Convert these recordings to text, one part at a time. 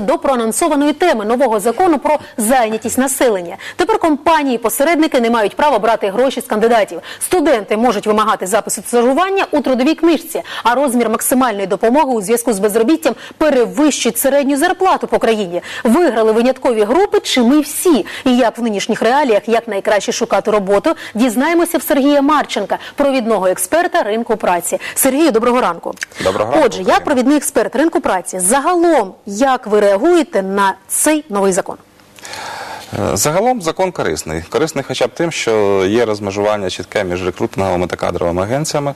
До проанонсованої теми нового закону про зайнятість населення. Тепер компанії-посередники не мають права брати гроші з кандидатів. Студенти можуть вимагати запису стажування у трудовій книжці, а розмір максимальної допомоги у зв'язку з безробіттям перевищить середню зарплату по країні. Виграли виняткові групи чи ми всі? І як в нинішніх реаліях як найкраще шукати роботу, дізнаємося в Сергія Марченка, провідного експерта ринку праці. Сергію, доброго ранку. Доброго ранку, Отже, як провідний експерт ринку праці, загалом як ви реагуєте на цей новий закон? Е, Загалом закон корисний. Корисний хоча б тим, що є розмежування чітке між рекрутинговими та кадровими агенціями,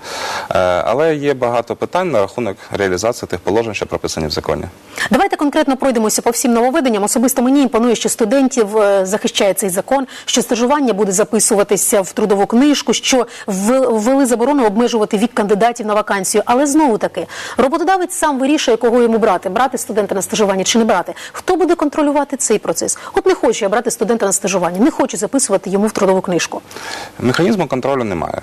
Е, але є багато питань на рахунок реалізації тих положень, що прописані в законі. Давайте конкретно пройдемося по всім нововведенням. Особисто мені імпонує, що студентів е, захищає цей закон, що стажування буде записуватися в трудову книжку, що ввели заборону обмежувати вік кандидатів на вакансію. Але знову таки, роботодавець сам вирішує, кого йому брати, брати студента на стажування чи не брати. Хто буде контролювати цей процес? От не хочу я брати студента на стажування, не хочу записувати йому в трудову книжку. Механізму контролю немає.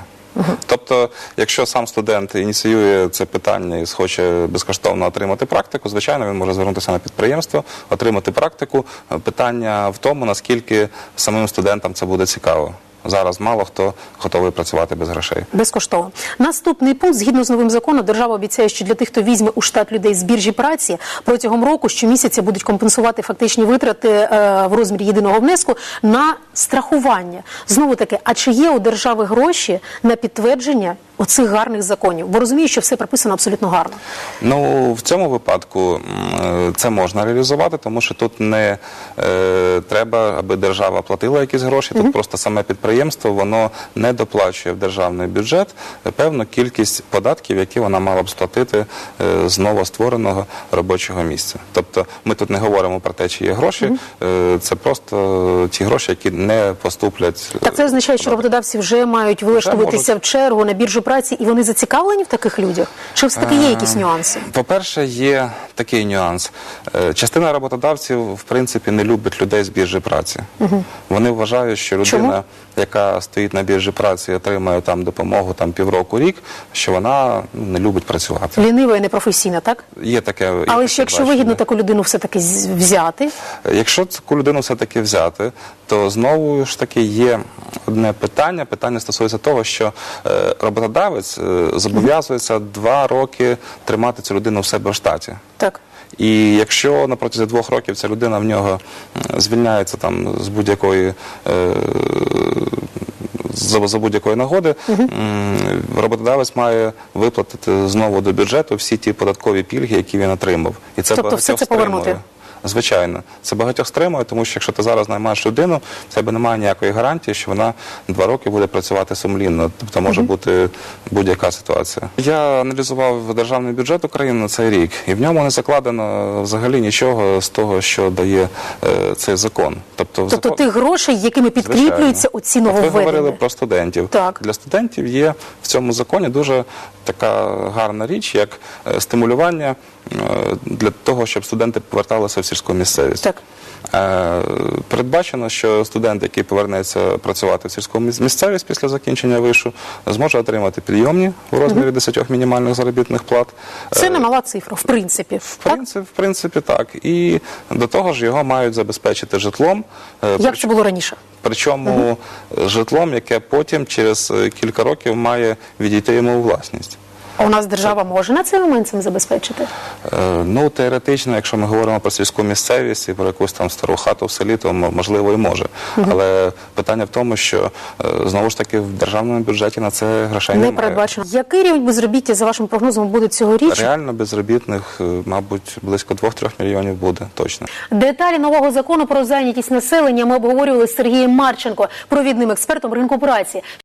Тобто, якщо сам студент ініціює це питання і схоче безкоштовно отримати практику, звичайно, він може звернутися на підприємство, отримати практику. Питання в тому, наскільки самим студентам це буде цікаво. Зараз мало хто готовий працювати без грошей. Безкоштовно. Наступний пункт, згідно з новим законом, держава обіцяє, що для тих, хто візьме у штат людей з біржі праці, протягом року щомісяця будуть компенсувати фактичні витрати е, в розмірі єдиного внеску на страхування. Знову таки, а чи є у держави гроші на підтвердження оцих гарних законів? Бо розумію, що все прописано абсолютно гарно. Ну в цьому випадку е, це можна реалізувати, тому що тут не е, треба, аби держава платила якісь гроші. Тут просто саме підприємство воно не доплачує в державний бюджет певну кількість податків, які вона мала б сплатити е, з новоствореного робочого місця. Тобто, ми тут не говоримо про те, чи є гроші, е, це просто ті гроші, які не поступлять. Так це означає, що роботодавці вже мають влаштуватися в чергу на біржу праці, і вони зацікавлені в таких людях? Чи все таки є якісь нюанси? По-перше, є такий нюанс. Е, Частина роботодавців, в принципі, не любить людей з біржі праці. Вони вважають, що людина, Чому? яка стоїть на біржі праці і отримує там допомогу там півроку рік, що вона ну, не любить працювати. Лінива і непрофесійна, так? Є таке. Але ж якщо бачення. вигідно таку людину все-таки взяти, Якщо таку людину все-таки взяти, то знову ж таки є одне питання. Питання стосується того, що е, роботодавець е, зобов'язується два роки тримати цю людину в себе в штаті. так. І якщо на протязі двох років ця людина в нього звільняється там з будь-якої е, за, за будь-якої нагоди, м, роботодавець має виплатити знову до бюджету всі ті податкові пільги, які він отримав. І це Тобто все це повернути? Звичайно, це багатьох стримує, тому що якщо ти зараз наймаєш людину, в тебе немає ніякої гарантії, що вона два роки буде працювати сумлінно. Тобто може бути будь-яка ситуація. Я аналізував державний бюджет України на цей рік, і в ньому не закладено взагалі нічого з того, що дає е, цей закон. Тобто, в Тобто закон- тих грошей, якими підкріплюються оці От Ви говорили про студентів. Так. Для студентів є в цьому законі дуже така гарна річ, як е, стимулювання е, для того, щоб студенти поверталися в сільську місцевість. Так. Передбачено, що студент, який повернеться працювати в сільську міс- місцевість після закінчення вишу, зможе отримати підйомні у розмірі 10 мінімальних заробітних плат. Це немала цифра, в принципі. в принципі, в принципі, так. І до того ж його мають забезпечити житлом. Як це було раніше? Причому житлом, яке потім через кілька років має відійти йому у власність. А у нас держава може на цей момент цим забезпечити? Е, Ну, теоретично, якщо ми говоримо про сільську місцевість і про якусь там стару хату в селі, то можливо і може. Але питання в тому, що е, знову ж таки в державному бюджеті на це грошей Не немає. передбачено. Який рівень безробіття, за вашим прогнозом, буде цьогоріч? Реально безробітних, е, мабуть, близько 2-3 мільйонів буде точно. Деталі нового закону про зайнятість населення ми обговорювали з Сергієм Марченко, провідним експертом ринку праці.